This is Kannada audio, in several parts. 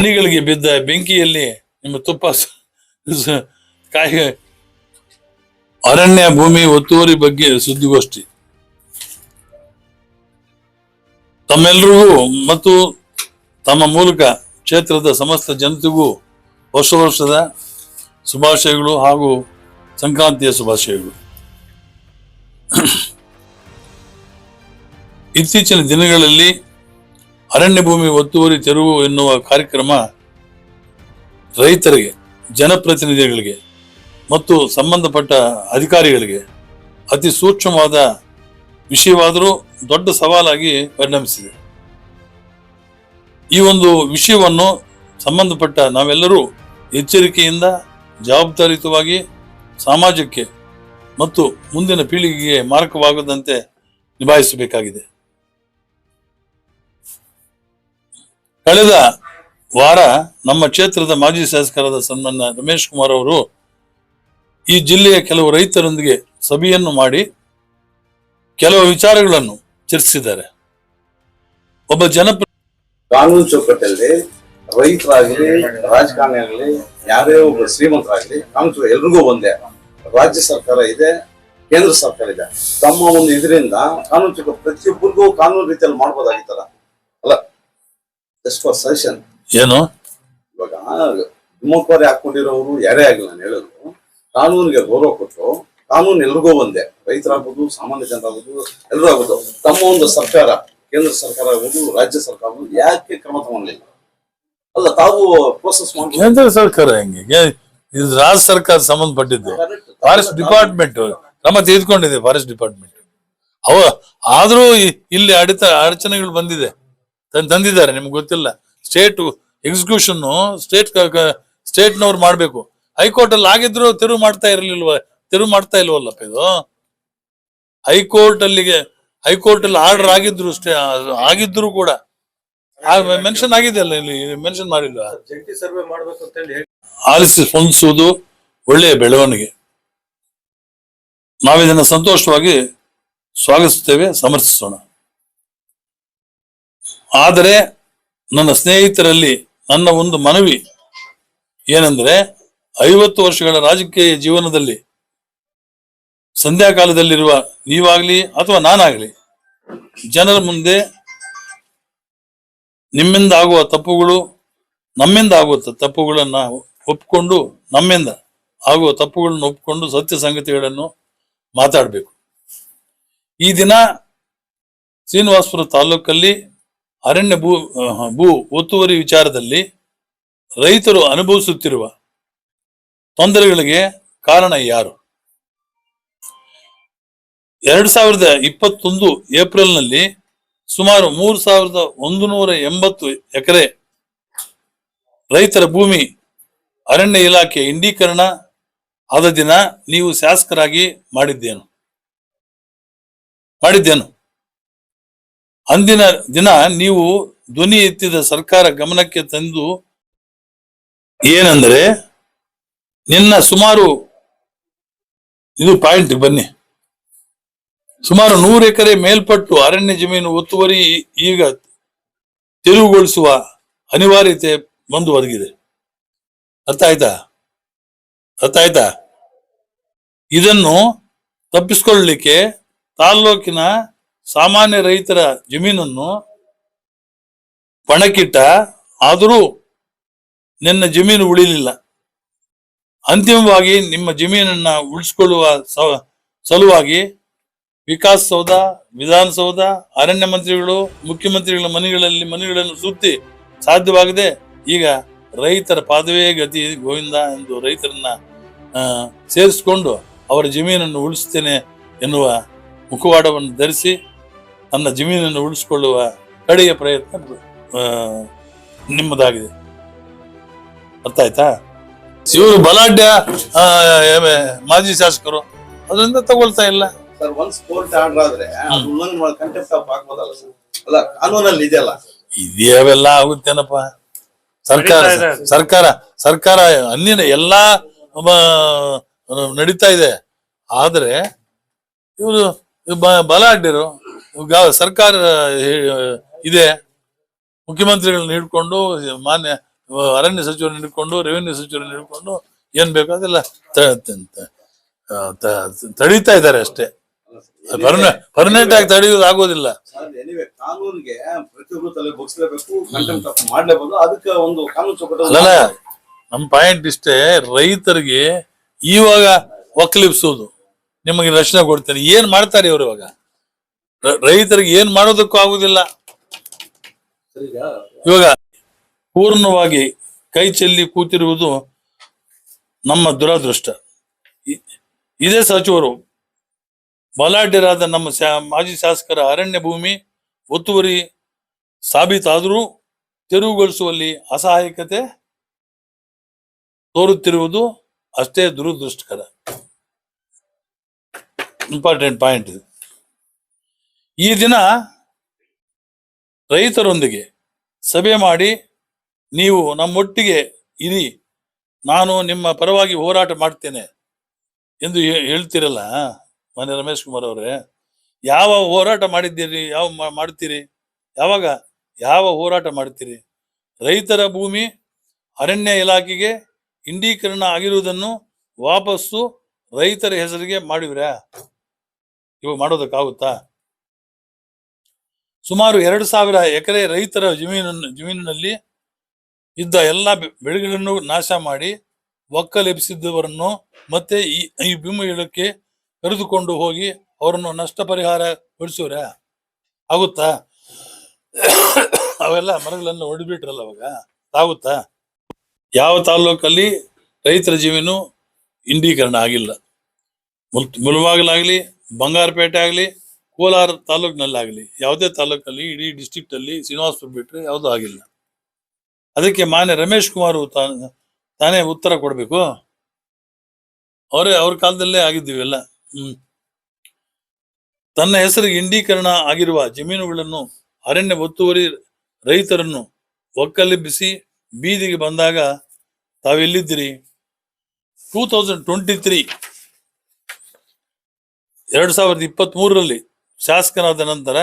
ಮನೆಗಳಿಗೆ ಬಿದ್ದ ಬೆಂಕಿಯಲ್ಲಿ ನಿಮ್ಮ ತುಪ್ಪ ಕಾಯಿ, ಅರಣ್ಯ ಭೂಮಿ ಒತ್ತುವರಿ ಬಗ್ಗೆ ಸುದ್ದಿಗೋಷ್ಠಿ. ತಮ್ಮೆಲ್ಲರಿಗೂ ಮತ್ತು ತಮ್ಮ ಮೂಲಕ ಕ್ಷೇತ್ರದ ಸಮಸ್ತ ಜನತೆಗೂ ಹೊಸ ವರ್ಷದ ಶುಭಾಶಯಗಳು ಹಾಗೂ ಸಂಕ್ರಾಂತಿಯ ಶುಭಾಶಯಗಳು. ಇತ್ತೀಚಿನ ದಿನಗಳಲ್ಲಿ ಅರಣ್ಯ ಭೂಮಿ ಒತ್ತುವರಿ ತೆರವು ಎನ್ನುವ ಕಾರ್ಯಕ್ರಮ ರೈತರಿಗೆ, ಜನಪ್ರತಿನಿಧಿಗಳಿಗೆ ಮತ್ತು ಸಂಬಂಧಪಟ್ಟ ಅಧಿಕಾರಿಗಳಿಗೆ ಅತಿ ಸೂಕ್ಷ್ಮವಾದ ವಿಷಯವಾದರೂ ದೊಡ್ಡ ಸವಾಲಾಗಿ ಪರಿಣಮಿಸಿದೆ. ಈ ಒಂದು ವಿಷಯವನ್ನು ಸಂಬಂಧಪಟ್ಟ ನಾವೆಲ್ಲರೂ ಎಚ್ಚರಿಕೆಯಿಂದ, ಜವಾಬ್ದಾರಿಯುತವಾಗಿ, ಸಮಾಜಕ್ಕೆ ಮತ್ತು ಮುಂದಿನ ಪೀಳಿಗೆಗೆ ಮಾರಕವಾಗದಂತೆ ನಿಭಾಯಿಸಬೇಕಾಗಿದೆ. ಕಳೆದ ವಾರ ನಮ್ಮ ಕ್ಷೇತ್ರದ ಮಾಜಿ ಶಾಸಕರಾದ ಸನ್ಮಾನ್ಯ ರಮೇಶ್ ಕುಮಾರ್ ಅವರು ಈ ಜಿಲ್ಲೆಯ ಕೆಲವು ರೈತರೊಂದಿಗೆ ಸಭೆಯನ್ನು ಮಾಡಿ ಕೆಲವು ವಿಚಾರಗಳನ್ನು ಚರ್ಚಿಸಿದ್ದಾರೆ. ಒಬ್ಬ ಜನಪ್ರ ಕಾನೂನು ಚೌಕಟ್ಟಲ್ಲಿ ರೈತರಾಗಲಿ ರಾಜಕಾರಣಿ ಆಗಲಿ ಯಾರೇ ಒಬ್ಬ ಶ್ರೀಮಂತರಾಗಲಿ ಕಾನೂನು ಎಲ್ರಿಗೂ ಒಂದೇ. ರಾಜ್ಯ ಸರ್ಕಾರ ಇದೆ, ಕೇಂದ್ರ ಸರ್ಕಾರ ಇದೆ. ತಮ್ಮ ಒಂದು ಇದರಿಂದ ಕಾನೂನು ಚೌಕಟ್ಟು ಪ್ರತಿಯೊಬ್ಬರಿಗೂ ಕಾನೂನು ರೀತಿಯಲ್ಲಿ ಮಾಡ್ಬೋದಾಗಿತ್ತಲ್ಲ. ಜಸ್ಟ್ ಫಾರ್ ಸಜೆಷನ್ ಏನು? ಇವಾಗ ಹಿಮ್ಮಕ್ವಾರಿ ಹಾಕೊಂಡಿರೋರು ಯಾರೇ ಆಗಿಲ್ಲ ನಾನು ಹೇಳೋದು ಕಾನೂನಿಗೆ ಗೌರವ ಕೊಟ್ಟು ಕಾನೂನು ಎಲ್ರಿಗೂ ಒಂದೇ. ರೈತರಾಗ್ಬೋದು ಸಾಮಾನ್ಯ ಜನರಾಗ್ಬೋದು ಎಲ್ಲರೂ ಆಗ್ಬೋದು ತಮ್ಮ ಒಂದು ಸರ್ಕಾರ ಕೇಂದ್ರ ಸರ್ಕಾರ ಆಗ್ಬೋದು ರಾಜ್ಯ ಸರ್ಕಾರ ಆಗ್ಬೋದು ಯಾಕೆ ಕ್ರಮ ತಗೊಂಡಿಲ್ಲ? ಅಲ್ಲ ತಾವು ಪ್ರೋಸೆಸ್ ಮಾಡಿ ಕೇಂದ್ರ ಸರ್ಕಾರ ಹೆಂಗೆ? ಇದು ರಾಜ್ಯ ಸರ್ಕಾರ ಸಂಬಂಧಪಟ್ಟಿದ್ದು. ಫಾರೆಸ್ಟ್ ಡಿಪಾರ್ಟ್ಮೆಂಟ್ ಕ್ರಮ ತೆಗೆದುಕೊಂಡಿದೆ ಫಾರೆಸ್ಟ್ ಡಿಪಾರ್ಟ್ಮೆಂಟ್ ಅವ ಆದ್ರೂ ಇಲ್ಲಿ ಅಡಿತ ಅಡಚಣೆಗಳು ಬಂದಿದೆ. ತಂದಿದ್ದಾರೆ, ನಿಮ್ಗೆ ಗೊತ್ತಿಲ್ಲ. ಸ್ಟೇಟ್ ಎಕ್ಸಿಕ್ಯೂಷನ್ ಸ್ಟೇಟ್ ಸ್ಟೇಟ್ನವ್ರು ಮಾಡ್ಬೇಕು. ಹೈಕೋರ್ಟ್ ಅಲ್ಲಿ ಆಗಿದ್ರು ತೆರವು ಮಾಡ್ತಾ ಇರಲಿಲ್ವ ತೆರವು ಮಾಡ್ತಾ ಇಲ್ವಲ್ಲಪ್ಪ ಇದು? ಹೈಕೋರ್ಟ್ ಅಲ್ಲಿಗೆ ಹೈಕೋರ್ಟ್ ಅಲ್ಲಿ ಆರ್ಡರ್ ಆಗಿದ್ರು ಆಗಿದ್ರು ಕೂಡ. ಮೆನ್ಷನ್ ಆಗಿದೆ ಅಲ್ಲ, ಇಲ್ಲಿ ಮೆನ್ಷನ್ ಮಾಡಿಲ್ಲ. ಸರ್ವೆ ಮಾಡ್ಬೇಕು ಅಂತ ಹೇಳಿ ಆಲಿಸಿ ಸ್ಪಂದಿಸುವುದು ಒಳ್ಳೆಯ ಬೆಳವಣಿಗೆ. ನಾವಿದನ್ನು ಸಂತೋಷವಾಗಿ ಸ್ವಾಗತಿಸುತ್ತೇವೆ, ಸಮರ್ಥಿಸೋಣ. ಆದರೆ ನನ್ನ ಸ್ನೇಹಿತರಲ್ಲಿ ನನ್ನ ಒಂದು ಮನವಿ ಏನೆಂದರೆ ಐವತ್ತು ವರ್ಷಗಳ ರಾಜಕೀಯ ಜೀವನದಲ್ಲಿ ಸಂಧ್ಯಾಕಾಲದಲ್ಲಿರುವ ನೀವಾಗಲಿ ಅಥವಾ ನಾನಾಗಲಿ ಜನರ ಮುಂದೆ ನಿಮ್ಮಿಂದ ಆಗುವ ತಪ್ಪುಗಳು, ನಮ್ಮಿಂದ ಆಗುವ ತಪ್ಪುಗಳನ್ನು ಒಪ್ಕೊಂಡು, ನಮ್ಮಿಂದ ಆಗುವ ತಪ್ಪುಗಳನ್ನು ಒಪ್ಕೊಂಡು ಸತ್ಯ ಸಂಗತಿಗಳನ್ನು ಮಾತಾಡಬೇಕು. ಈ ದಿನ ಶ್ರೀನಿವಾಸಪುರ ತಾಲೂಕಲ್ಲಿ ಅರಣ್ಯ ಭೂ ಭೂ ಒತ್ತುವರಿ ವಿಚಾರದಲ್ಲಿ ರೈತರು ಅನುಭವಿಸುತ್ತಿರುವ ತೊಂದರೆಗಳಿಗೆ ಕಾರಣ ಯಾರು? ಎರಡ್ ಸಾವಿರದ ಇಪ್ಪತ್ತೊಂದು ಏಪ್ರಿಲ್ನಲ್ಲಿ ಸುಮಾರು ಮೂರು ಸಾವಿರದ ಒಂದು ನೂರ ಎಂಬತ್ತು ಎಕರೆ ರೈತರ ಭೂಮಿ ಅರಣ್ಯ ಇಲಾಖೆ ಇಂಡೀಕರಣ. ಆದ ದಿನ ನೀವು ಶಾಸಕರಾಗಿ ಮಾಡಿದ್ದೇನು? ಮಾಡಿದ್ದೇನು? ಅಂದಿನ ದಿನ ನೀವು ಧ್ವನಿ ಎತ್ತಿದ ಸರ್ಕಾರ ಗಮನಕ್ಕೆ ತಂದು ಏನಂದ್ರೆ ನಿನ್ನ ಸುಮಾರು ಇದು ಪಾಯಿಂಟ್ ಬನ್ನಿ. ಸುಮಾರು ನೂರು ಎಕರೆ ಮೇಲ್ಪಟ್ಟು ಅರಣ್ಯ ಜಮೀನು ಒತ್ತುವರಿ ಈಗ ತೆರವುಗೊಳಿಸುವ ಅನಿವಾರ್ಯತೆ ಬಂದು ಒದಗಿದೆ. ಅರ್ಥ ಆಯ್ತಾ? ಅರ್ಥ ಆಯ್ತಾ? ಇದನ್ನು ತಪ್ಪಿಸಿಕೊಳ್ಳಲಿಕ್ಕೆ ತಾಲ್ಲೂಕಿನ ಸಾಮಾನ್ಯ ರೈತರ ಜಮೀನನ್ನು ಪಣಕ್ಕಿಟ್ಟ ಆದರೂ ನಿನ್ನ ಜಮೀನು ಉಳಿಲಿಲ್ಲ. ಅಂತಿಮವಾಗಿ ನಿಮ್ಮ ಜಮೀನನ್ನ ಉಳಿಸಿಕೊಳ್ಳುವ ಸಲುವಾಗಿ ವಿಕಾಸ ಸೌಧ ವಿಧಾನಸೌಧ ಅರಣ್ಯ ಮಂತ್ರಿಗಳು, ಮುಖ್ಯಮಂತ್ರಿಗಳ ಮನೆಗಳಲ್ಲಿ ಮನೆಗಳನ್ನು ಸುತ್ತಿ ಸಾಧ್ಯವಾಗದೆ ಈಗ ರೈತರ ಪಾದವೇ ಗತಿ ಗೋವಿಂದ ಎಂದು ರೈತರನ್ನ ಸೇರಿಸಿಕೊಂಡು ಅವರ ಜಮೀನನ್ನು ಉಳಿಸ್ತೇನೆ ಎನ್ನುವ ಮುಖವಾಡವನ್ನು ಧರಿಸಿ ನನ್ನ ಜಮೀನನ್ನು ಉಳಿಸಿಕೊಳ್ಳುವ ಕಡೆಯ ಪ್ರಯತ್ನ ಆ, ನಿಮ್ಮದಾಗಿದೆ. ಅರ್ಥ ಆಯ್ತಾ? ಇವರು ಬಲಾಢ್ಯ ಮಾಜಿ ಶಾಸಕರು ಅದರಿಂದ ತಗೊಳ್ತಾ ಇಲ್ಲ. ಸರ್ ಕೋರ್ಟ್ ಆರ್ಡರ್ ಆದ್ರೆ ಅದು ಉಲ್ಲಂಘನೆ ಮಾಡಿ ಕಂಟೆಂಪ್ಟ್ ಆಫ್ ಹಾಕ್ಬೋದಲ್ಲ ಸರ್? ಅಲ್ಲ ಕಾನೂನಲ್ಲಿ ಇದೆಯಲ್ಲ? ಇದೇವೆಲ್ಲ ಆಗುತ್ತೇನಪ್ಪ? ಸರ್ಕಾರ ಸರ್ಕಾರ ಸರ್ಕಾರ ಅನ್ಯನ ಎಲ್ಲಾ ನಡೀತಾ ಇದೆ. ಆದ್ರೆ ಇವರು ಬಲಾಢ್ಯರು ಸರ್ಕಾರ ಇದೆ. ಮುಖ್ಯಮಂತ್ರಿಗಳನ್ನ ಹಿಡ್ಕೊಂಡು ಮಾನ್ಯ ಅರಣ್ಯ ಸಚಿವರನ್ನ ಹಿಡ್ಕೊಂಡು ರೆವಿನ್ಯೂ ಸಚಿವರನ್ನ ಹಿಡ್ಕೊಂಡು ಏನ್ ಬೇಕೋ ಅದೆಲ್ಲ ತಡೀತಾ ಇದ್ದಾರೆ ಅಷ್ಟೇ. ಪರ್ಮನೆಂಟ್ ಆಗಿ ತಡೆಯೋದು ಆಗೋದಿಲ್ಲ. ಅಲ್ಲ ನಮ್ ಪಾಯಿಂಟ್ ಇಷ್ಟೇ ರೈತರಿಗೆ ಇವಾಗ ಒಕ್ಕಲಿಪ್ಸೋದು ನಿಮಗೆ ರಕ್ಷಣೆ ಕೊಡ್ತೇನೆ. ಏನ್ ಮಾಡ್ತಾರೆ ಇವರು ಇವಾಗ? ರೈತರಿಗೆ ಏನ್ ಮಾಡೋದಕ್ಕೂ ಆಗುದಿಲ್ಲ. ಇವಾಗ ಪೂರ್ಣವಾಗಿ ಕೈ ಚೆಲ್ಲಿ ಕೂತಿರುವುದು ನಮ್ಮ ದುರದೃಷ್ಟ. ಇದೇ ಸಚಿವರು ಬಲಾಢ್ಯರಾದ ನಮ್ಮ ಮಾಜಿ ಶಾಸಕರ ಅರಣ್ಯ ಭೂಮಿ ಒತ್ತುವರಿ ಸಾಬೀತಾದರೂ ತೆರವುಗೊಳಿಸುವಲ್ಲಿ ಅಸಹಾಯಕತೆ ತೋರುತ್ತಿರುವುದು ಅಷ್ಟೇ ದುರದೃಷ್ಟಕರ. ಇಂಪಾರ್ಟೆಂಟ್ ಪಾಯಿಂಟ್ ಇದು. ಈ ದಿನ ರೈತರೊಂದಿಗೆ ಸಭೆ ಮಾಡಿ ನೀವು ನಮ್ಮೊಟ್ಟಿಗೆ ಇರಿ. ನಾನು ನಿಮ್ಮ ಪರವಾಗಿ ಹೋರಾಟ ಮಾಡ್ತೇನೆ ಎಂದು ಹೇಳ್ತಿರಲ್ಲ ಮನೆ ರಮೇಶ್ ಕುಮಾರ್ ಅವರೇ. ಯಾವ ಹೋರಾಟ ಮಾಡಿದ್ದೀರಿ, ಯಾವ ಮಾಡ್ತೀರಿ? ಯಾವಾಗ, ಯಾವ ಹೋರಾಟ ಮಾಡ್ತೀರಿ? ರೈತರ ಭೂಮಿ ಅರಣ್ಯ ಇಲಾಖೆಗೆ ಇಂಡೀಕರಣ ಆಗಿರುವುದನ್ನು ವಾಪಸ್ಸು ರೈತರ ಹೆಸರಿಗೆ ಮಾಡಿವ್ರಾ. ಇವಾಗ ಮಾಡೋದಕ್ಕಾಗುತ್ತಾ? ಸುಮಾರು ಎರಡು ಸಾವಿರ ಎಕರೆ ರೈತರ ಜಮೀನನ್ನು, ಜಮೀನಿನಲ್ಲಿ ಇದ್ದ ಎಲ್ಲ ಬೆಳೆಗಳನ್ನು ನಾಶ ಮಾಡಿ ಒಕ್ಕಲೆಬ್ಬಿಸಿದ್ದವರನ್ನು ಮತ್ತೆ ಈ ಈ ಭೂಮಿಗಳಕ್ಕೆ ಕರೆದುಕೊಂಡು ಹೋಗಿ ಅವರನ್ನು ನಷ್ಟ ಪರಿಹಾರ ಕೊಡಿಸೋರ ಆಗುತ್ತಾ? ಅವೆಲ್ಲ ಮರಗಳನ್ನು ಹೊಡೆದ್ಬಿಟ್ರಲ್ಲ ಅವಾಗ? ಆಗುತ್ತಾ? ಯಾವ ತಾಲ್ಲೂಕಲ್ಲಿ ರೈತರ ಜಮೀನು ಇಂಡೀಕರಣ ಆಗಿಲ್ಲ. ಮುಲ್ ಬಂಗಾರಪೇಟೆ ಆಗಲಿ ಕೋಲಾರ ತಾಲೂಕಿನಲ್ಲಾಗಲಿ, ಯಾವುದೇ ತಾಲೂಕಲ್ಲಿ, ಇಡೀ ಡಿಸ್ಟ್ರಿಕ್ಟ್ ಅಲ್ಲಿ ಶ್ರೀನಿವಾಸಪುರ ಬಿಟ್ರೆ ಯಾವುದೂ ಆಗಿಲ್ಲ. ಅದಕ್ಕೆ ಮಾನ್ಯ ರಮೇಶ್ ಕುಮಾರ್ ತಾನೇ ಉತ್ತರ ಕೊಡಬೇಕು. ಅವರೇ, ಅವ್ರ ಕಾಲದಲ್ಲೇ ಆಗಿದ್ದೀವಿ ಹ್ಮ್. ತನ್ನ ಹೆಸರಿಗೆ ಇಂಡೀಕರಣ ಆಗಿರುವ ಜಮೀನುಗಳನ್ನು, ಅರಣ್ಯ ಒತ್ತುವರಿ ರೈತರನ್ನು ಒಕ್ಕಲೆಬ್ಬಿಸಿ ಬೀದಿಗೆ ಬಂದಾಗ ತಾವೆಲ್ಲಿದ್ದೀರಿ? ಟೂ ತೌಸಂಡ್ ಟ್ವೆಂಟಿ ತ್ರೀ ಎರಡ್ ಸಾವಿರದ ಇಪ್ಪತ್ತ್ ಮೂರರಲ್ಲಿ ಶಾಸಕನಾದ ನಂತರ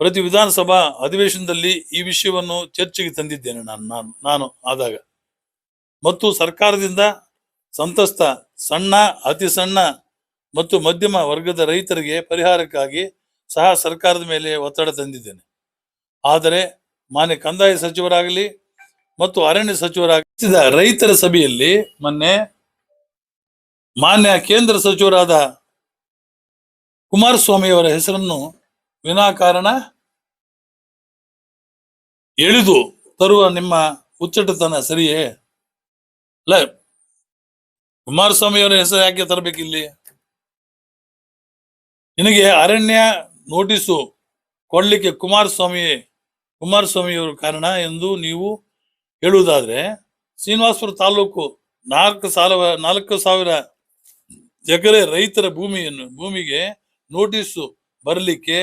ಪ್ರತಿ ವಿಧಾನಸಭಾ ಅಧಿವೇಶನದಲ್ಲಿ ಈ ವಿಷಯವನ್ನು ಚರ್ಚೆಗೆ ತಂದಿದ್ದೇನೆ ನಾನು ನಾನು ನಾನು ಆದಾಗ. ಮತ್ತು ಸರ್ಕಾರದಿಂದ ಸಂತಸ್ತ ಸಣ್ಣ, ಅತಿ ಸಣ್ಣ ಮತ್ತು ಮಧ್ಯಮ ವರ್ಗದ ರೈತರಿಗೆ ಪರಿಹಾರಕ್ಕಾಗಿ ಸಹ ಸರ್ಕಾರದ ಮೇಲೆ ಒತ್ತಡ ತಂದಿದ್ದೇನೆ. ಆದರೆ ಮಾನ್ಯ ಕಂದಾಯ ಸಚಿವರಾಗಲಿ ಮತ್ತು ಅರಣ್ಯ ಸಚಿವರಾಗಿ ರೈತರ ಸಭೆಯಲ್ಲಿ ಮೊನ್ನೆ ಮಾನ್ಯ ಕೇಂದ್ರ ಸಚಿವರಾದ ಕುಮಾರಸ್ವಾಮಿ ಅವರ ಹೆಸರನ್ನು ವಿನಾಕಾರಣ ಎಳೆದು ತರುವ ನಿಮ್ಮ ಹುಚ್ಚಟತನ ಸರಿಯೇ? ಅಲ್ಲ, ಕುಮಾರಸ್ವಾಮಿಯವರ ಹೆಸರು ಯಾಕೆ ತರಬೇಕಿಲ್ಲಿ? ನಿನಗೆ ಅರಣ್ಯ ನೋಟಿಸು ಕೊಡ್ಲಿಕ್ಕೆ ಕುಮಾರಸ್ವಾಮಿ ಕುಮಾರಸ್ವಾಮಿಯವರು ಕಾರಣ ಎಂದು ನೀವು ಹೇಳುವುದಾದ್ರೆ, ಶ್ರೀನಿವಾಸಪುರ ತಾಲೂಕು ನಾಲ್ಕು ಸಾವಿರ ನಾಲ್ಕು ಸಾವಿರ ಎಕರೆ ರೈತರ ಭೂಮಿಯನ್ನು ಭೂಮಿಗೆ ನೋಟಿಸು ಬರಲಿಕ್ಕೆ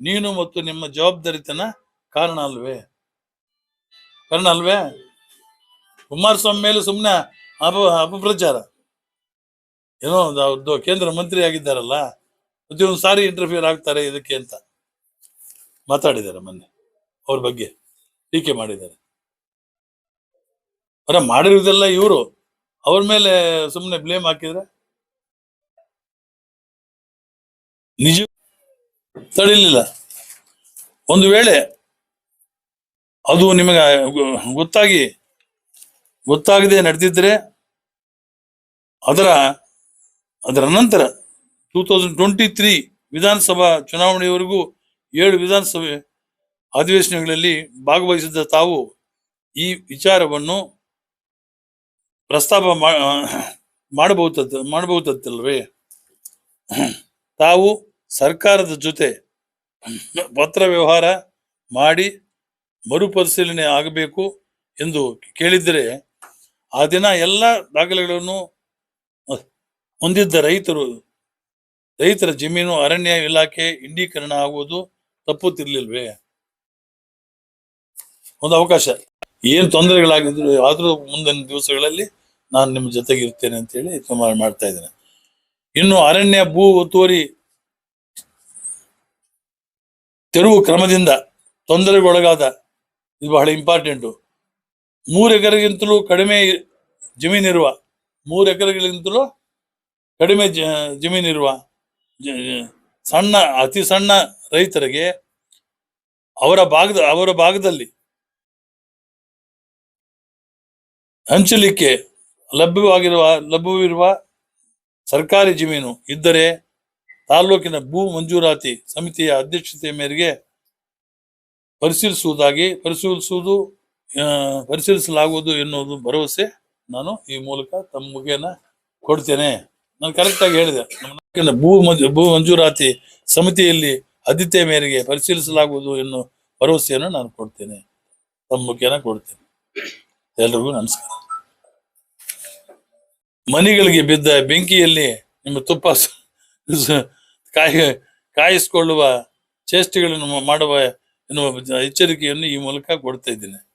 ನೀನು ಮತ್ತು ನಿಮ್ಮ ಜವಾಬ್ದಾರಿತನ ಕಾರಣ ಅಲ್ವೇ? ಕಾರಣ ಅಲ್ವೇ? ಕುಮಾರಸ್ವಾಮಿ ಮೇಲೆ ಸುಮ್ಮನೆ ಅಪ, ಅಪಪ್ರಚಾರ. ಏನೋ ಒಂದು ಕೇಂದ್ರ ಮಂತ್ರಿ ಆಗಿದ್ದಾರಲ್ಲ ಪ್ರತಿಯೊಂದು ಸಾರಿ ಇಂಟರ್ಫಿಯರ್ ಆಗ್ತಾರೆ ಇದಕ್ಕೆ ಅಂತ ಮಾತಾಡಿದ್ದಾರೆ ಮೊನ್ನೆ, ಅವ್ರ ಬಗ್ಗೆ ಟೀಕೆ ಮಾಡಿದ್ದಾರೆ. ಅವರ ಮಾಡಿರುವುದೆಲ್ಲ ಇವರು. ಅವ್ರ ಮೇಲೆ ಸುಮ್ಮನೆ ಬ್ಲೇಮ್ ಹಾಕಿದ್ರೆ? ನಿಜ ತಡಿಲಿಲ್ಲ. ಒಂದು ವೇಳೆ ಅದು ನಿಮಗೆ ಗೊತ್ತಾಗಿ, ಗೊತ್ತಾಗದೆ ನಡೆದಿದ್ರೆ ಅದರ ಅದರ ನಂತರ ಟೂ ತೌಸಂಡ್ ಟ್ವೆಂಟಿ ತ್ರೀ ವಿಧಾನಸಭಾ ಚುನಾವಣೆಯವರೆಗೂ ಏಳು ವಿಧಾನಸಭೆ ಅಧಿವೇಶನಗಳಲ್ಲಿ ಭಾಗವಹಿಸಿದ ತಾವು ಈ ವಿಚಾರವನ್ನು ಪ್ರಸ್ತಾಪ ಮಾಡಬಹುದ ಮಾಡಬಹುದತ್ತಲ್ವೇ? ತಾವು ಸರ್ಕಾರದ ಜೊತೆ ಪತ್ರ ವ್ಯವಹಾರ ಮಾಡಿ ಮರುಪರಿಶೀಲನೆ ಆಗಬೇಕು ಎಂದು ಕೇಳಿದರೆ ಆ ದಿನ ಎಲ್ಲ ದಾಖಲೆಗಳನ್ನು ಹೊಂದಿದ್ದ ರೈತರು, ರೈತರ ಜಮೀನು ಅರಣ್ಯ ಇಲಾಖೆ ಇಂಡೀಕರಣ ಆಗುವುದು ತಪ್ಪುತ್ತಿರ್ಲಿಲ್ವೇ? ಒಂದು ಅವಕಾಶ. ಏನು ತೊಂದರೆಗಳಾಗಿದ್ರು ಆದರೂ ಮುಂದಿನ ದಿವಸಗಳಲ್ಲಿ ನಾನು ನಿಮ್ಮ ಜೊತೆಗಿರ್ತೇನೆ ಅಂತ ಹೇಳಿ ತೀರ್ಮಾನ ಮಾಡ್ತಾ ಇದ್ದೇನೆ. ಇನ್ನು ಅರಣ್ಯ ಭೂ ಒತ್ತುವರಿ ತೆರವು ಕ್ರಮದಿಂದ ತೊಂದರೆಗೊಳಗಾದ, ಇದು ಬಹಳ ಇಂಪಾರ್ಟೆಂಟು ಮೂರು ಎಕರೆಗಿಂತಲೂ ಕಡಿಮೆ ಜಮೀನಿರುವ ಮೂರು ಎಕರೆಗಳಿಗಿಂತಲೂ ಕಡಿಮೆ ಜ ಜಮೀನಿರುವ ಸಣ್ಣ, ಅತಿ ಸಣ್ಣ ರೈತರಿಗೆ ಅವರ ಭಾಗದ, ಅವರ ಭಾಗದಲ್ಲಿ ಹಂಚಲಿಕ್ಕೆ ಲಭ್ಯವಾಗಿರುವ, ಲಭ್ಯವಿರುವ ಸರ್ಕಾರಿ ಜಮೀನು ಇದ್ದರೆ ತಾಲ್ಲೂಕಿನ ಭೂ ಮಂಜೂರಾತಿ ಸಮಿತಿಯ ಅಧ್ಯಕ್ಷತೆ ಮೇರೆಗೆ ಪರಿಶೀಲಿಸುವುದಾಗಿ ಪರಿಶೀಲಿಸುವುದು ಪರಿಶೀಲಿಸಲಾಗುವುದು ಎನ್ನುವುದು ಭರವಸೆ ನಾನು ಈ ಮೂಲಕ ತಮ್ಮ ಮುಖೇನ ಕೊಡ್ತೇನೆ. ನಾನು ಕರೆಕ್ಟ್ ಆಗಿ ಹೇಳಿದೆ. ಭೂ ಮಂಜು, ಭೂ ಮಂಜೂರಾತಿ ಸಮಿತಿಯಲ್ಲಿ ಆದ್ಯತೆ ಮೇರೆಗೆ ಪರಿಶೀಲಿಸಲಾಗುವುದು ಎನ್ನುವ ಭರವಸೆಯನ್ನು ನಾನು ಕೊಡ್ತೇನೆ. ತಮ್ಮ ಮುಖ್ಯನ ಕೊಡ್ತೇನೆ. ಎಲ್ರಿಗೂ ನಮಸ್ಕಾರ. ಮನೆಗಳಿಗೆ ಬಿದ್ದ ಬೆಂಕಿಯಲ್ಲಿ ನಿಮ್ಮ ತುಪ್ಪ ಕಾಯಿ, ಕಾಯಿಸಿಕೊಳ್ಳುವ ಚೇಷ್ಟೆಗಳನ್ನು ಮಾಡುವ ಎನ್ನುವ ಎಚ್ಚರಿಕೆಯನ್ನು ಈ ಮೂಲಕ ಕೊಡ್ತಾ ಇದ್ದೇನೆ.